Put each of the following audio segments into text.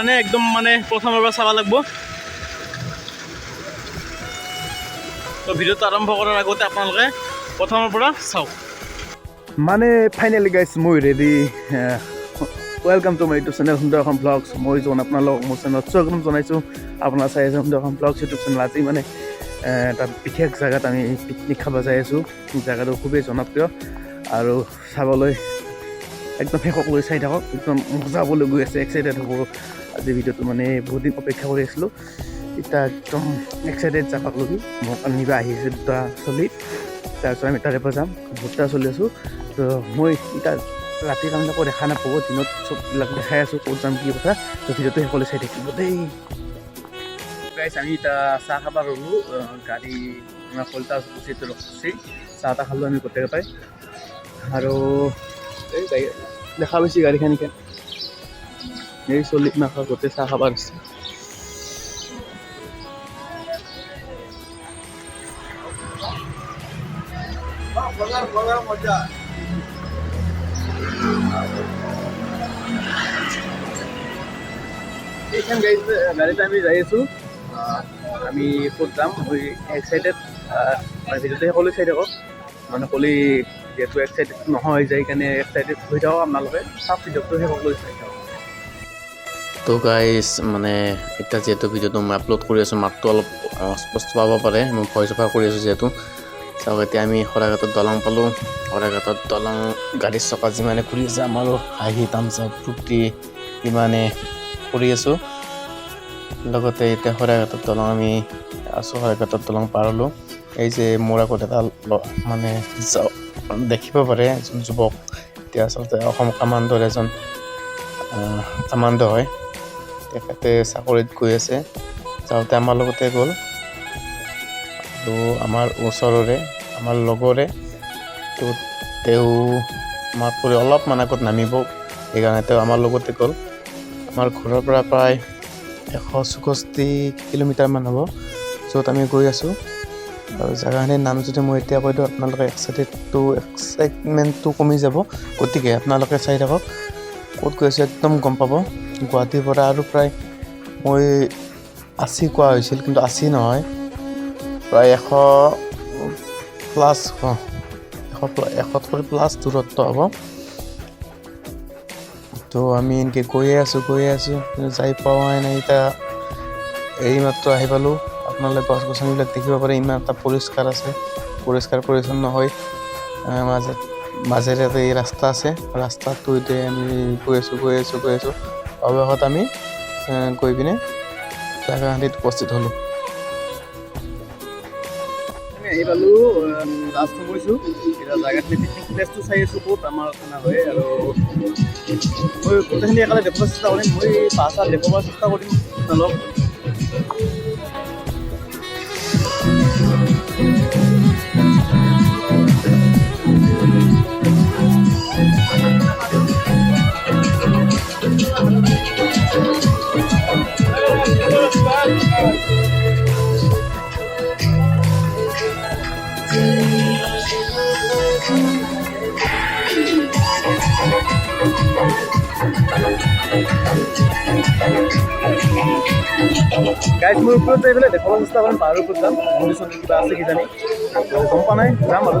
কাৰণে একদম মানে প্ৰথমৰ পৰা চাব লাগিব। তো ভিডিঅ'টো আৰম্ভ কৰাৰ আগতে আপোনালোকে প্ৰথমৰ পৰা চাওক। মানে ফাইনেলি গাইছ মই ready welcome to my YouTube channel সুন্দৰ অসম ব্লগছ মই জন আপোনালোকক, মোৰ চেনেলত স্বাগতম জনাইছোঁ। আপোনাৰ চাই আছে সুন্দৰ অসম ব্লগছ ইউটিউব চেনেল আজি মানে এটা বিশেষ জেগাত আমি পিকনিক খাব যাই আছোঁ। জেগাটো খুবেই জনপ্ৰিয়। আৰু চাবলৈ একদম শেষকলৈ চাই থাকক। একদম মজা হ'বলৈ গৈ আছে এক্সাইটেড হ'ব। আজি ভিডিঅ'টো মানে বহুত দিন অপেক্ষা কৰি আছিলোঁ। এতিয়া একদম এক্সাইটেড যাবাক লগি মোৰ কাৰণে নিবা আহি আছে দুটা চলি। তাৰপিছত আমি তাৰে পৰা যাম। দুটা চলি আছোঁ। তো মই এতিয়া ৰাতিৰ কাৰণে একো দেখা নাপাব দিনত চববিলাক দেখাই আছোঁ ক'ত যাম কি কথা। তো ভিডিঅ'টো সকলোৱে চাই থাকিব দেই। আমি এতিয়া চাহ খাব ৰ'লোঁ গাড়ী আমাৰ কলিতা উচিত ৰখি চাহ তাহ খালোঁ আমি গোটেইকেইটাই। আৰু এই গাড়ী দেখা পাইছে গাড়ীখন এতিয়া। এই চলি নাখা গোটেই চাহ খাব আছে। এইখন গাড়ীত আমি যাই আছোঁ। আমি ক'ত যাম? মই এক্সাইটেড ভিডিঅ'টো সকলোৱে চাই থাকক মানে কলি যিহেতু এক্সাইটেড নহয় যায় কাৰণে এক্সাইটেড হৈ থাকক আপোনালোকে। চাওক ভিডিঅ'টো সকলোৱে চাই থাকক তো গাইজ মানে এতিয়া যিহেতু ভিডিঅ'টো মই আপলোড কৰি আছোঁ, মাতটো অলপ স্পষ্ট পাব পাৰে, মই ভইচ অভাৰ কৰি আছোঁ যিহেতু। চাওক এতিয়া আমি শৰাঘাটত দলং পালোঁ। শৰাঘাটত দলং গাড়ীৰ চকা যিমানে ঘূৰি আছে, আমাৰো হাঁহি, তামচা, ফূৰ্তি ইমানে কৰি আছোঁ। লগতে এতিয়া শৰাঘাটত দলং আমি আছোঁ শৰাঘাটত দলং পাৰ হ'লোঁ। এই যে মোৰ আগত এটা মানে দেখিব পাৰে এজন যুৱক। এতিয়া আচলতে অসম কামাণ্ডৰ এজন কামাণ্ড হয়। তেখেতে চাকৰিত গৈ আছে। যাওঁতে আমাৰ লগতে গ'ল। আৰু আমাৰ ওচৰৰে আমাৰ লগৰে তো তেওঁ আমাৰ কৰি অলপমান আগত নামিব। সেইকাৰণে তেওঁ আমাৰ লগতে গ'ল। আমাৰ ঘৰৰ পৰা প্ৰায় এশ চৌষষ্ঠি কিলোমিটাৰমান হ'ব য'ত আমি গৈ আছোঁ। আৰু জেগাখিনিৰ নাম যদি মই এতিয়া কৈ দিওঁ আপোনালোকে এক্সাইটেডটো এক্সাইটমেণ্টটো কমি যাব। গতিকে আপোনালোকে চাই থাকক ক'ত গৈ আছোঁ একদম গম পাব। গুৱাহাটীৰ পৰা আৰু প্ৰায় মই আশী কোৱা হৈছিল, কিন্তু আশী নহয়। প্ৰায় এশ প্লাছ এশ এশতকৈ প্লাছ দূৰত্ব হ'ব। তো আমি এনেকৈ গৈয়ে আছোঁ গৈয়ে আছোঁ যাই পোৱাই নাই এতিয়া এইমাত্ৰ আহি পালোঁ। আপোনালোকে গছ গছনিবিলাক দেখিব পাৰে, ইমান এটা পৰিষ্কাৰ আছে। পৰিষ্কাৰ পৰিচ্ছন্ন হৈ মাজত মাজেৰে এই ৰাস্তা আছে। ৰাস্তাটোতে আমি গৈ আছোঁ গৈ আছোঁ গৈ আছোঁ। অৱশেষত আমি গৈ পিনে জেগাখিনিত উপস্থিত হ'লোঁ। আহি পালোঁ লাষ্ট সোমাইছোঁ এতিয়া জেগাখিনি পিকনিক প্লেচটো চাই আছোঁ, ক'ত আমাৰ খানা হয় আৰু মই গোটেইখিনি একেলগে দেখুৱাব চেষ্টা কৰিম। মই চাহ চাহ দেখুৱাব চেষ্টা কৰিম, অলপ। গাইজ মোৰ ওপৰত যাই পেলাই দেখুৱাব চেষ্টা কৰিম পাহাৰৰ ওপৰত যাম মন্দিৰ চন্দিৰ কিবা আছে কিজানি গম পোৱা নাই যাম আৰু।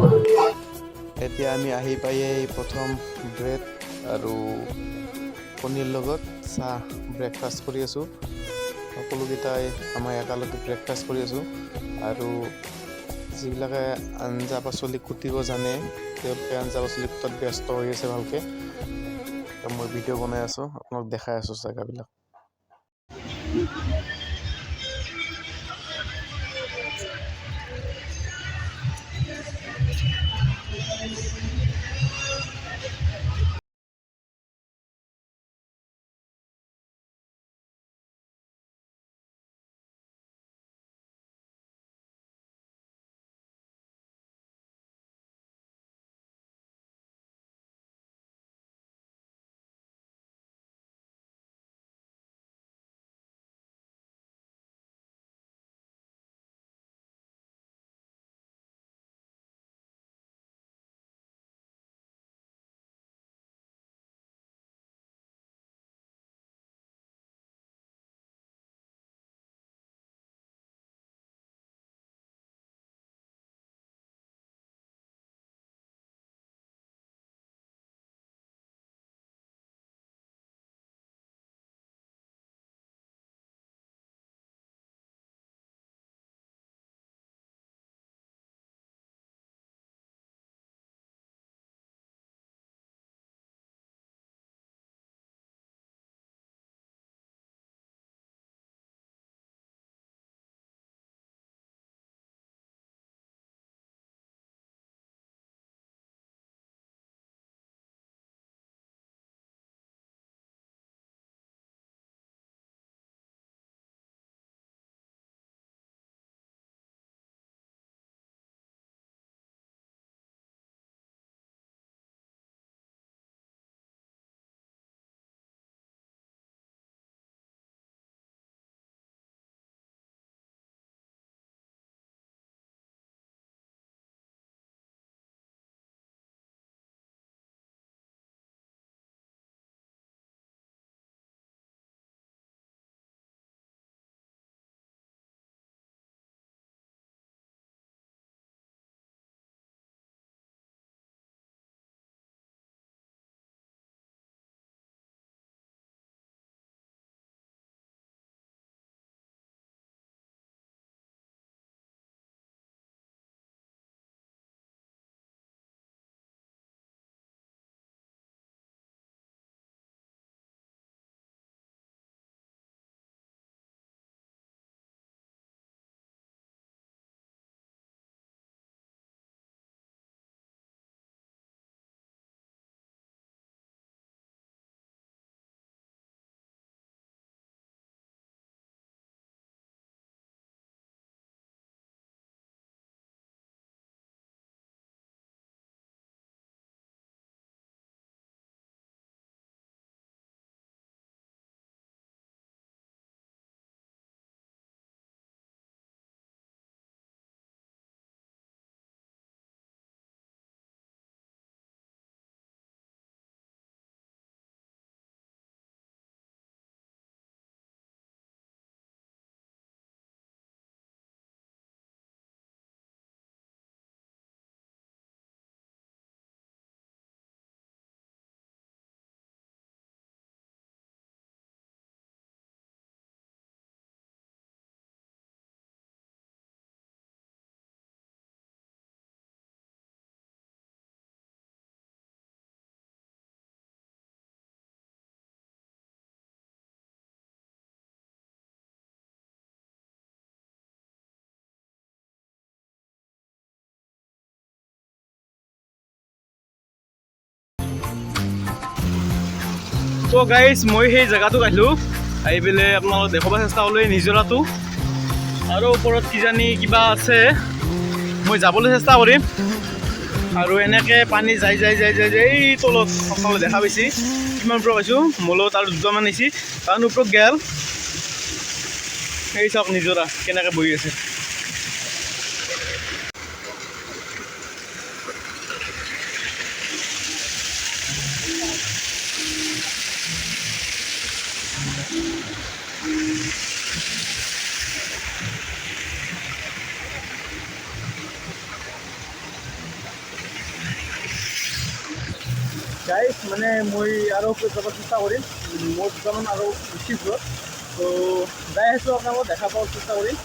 এতিয়া আমি আহি পায়ে প্ৰথম ব্ৰেড আৰু কণীৰ লগত চাহ ব্ৰেকফাষ্ট কৰি আছোঁ। সকলোকেইটাই আমাৰ একেলগে ব্ৰেকফাষ্ট কৰি আছোঁ। আৰু যিবিলাকে আঞ্জা পাচলি কুটিব জানে তেওঁলোকে আঞ্জা পাচলি কুটাত ব্যস্ত হৈ আছে ভালকৈ। মই ভিডিঅ' বনাই আছোঁ আপোনাক দেখাই আছোঁ জেগাবিলাক তো গাইজ মই সেই জেগাটোত আহিলোঁ আহি পেলাই আপোনালোকক দেখুৱাব চেষ্টা কৰিলোঁ এই নিজৰাটো। আৰু ওপৰত কিজানি কিবা আছে। মই যাবলৈ চেষ্টা কৰিম। আৰু এনেকৈ পানী যাই যাই যাই যাই যাই, এই তলত আপোনালোকে দেখা পাইছে। কিমান ওপৰত পাইছোঁ? মলত আৰু দুটামান আহিছে কাৰণ ওপৰত গেল। এই চাওক নিজৰা, কেনেকৈ বহি আছে। গাইজ মানে মই আৰু যাব চেষ্টা কৰিম। মোৰ দুটামান আৰু উঠিছোঁ তো যাই আছোঁ আপোনালোকক দেখা পোৱাৰ চেষ্টা কৰিম।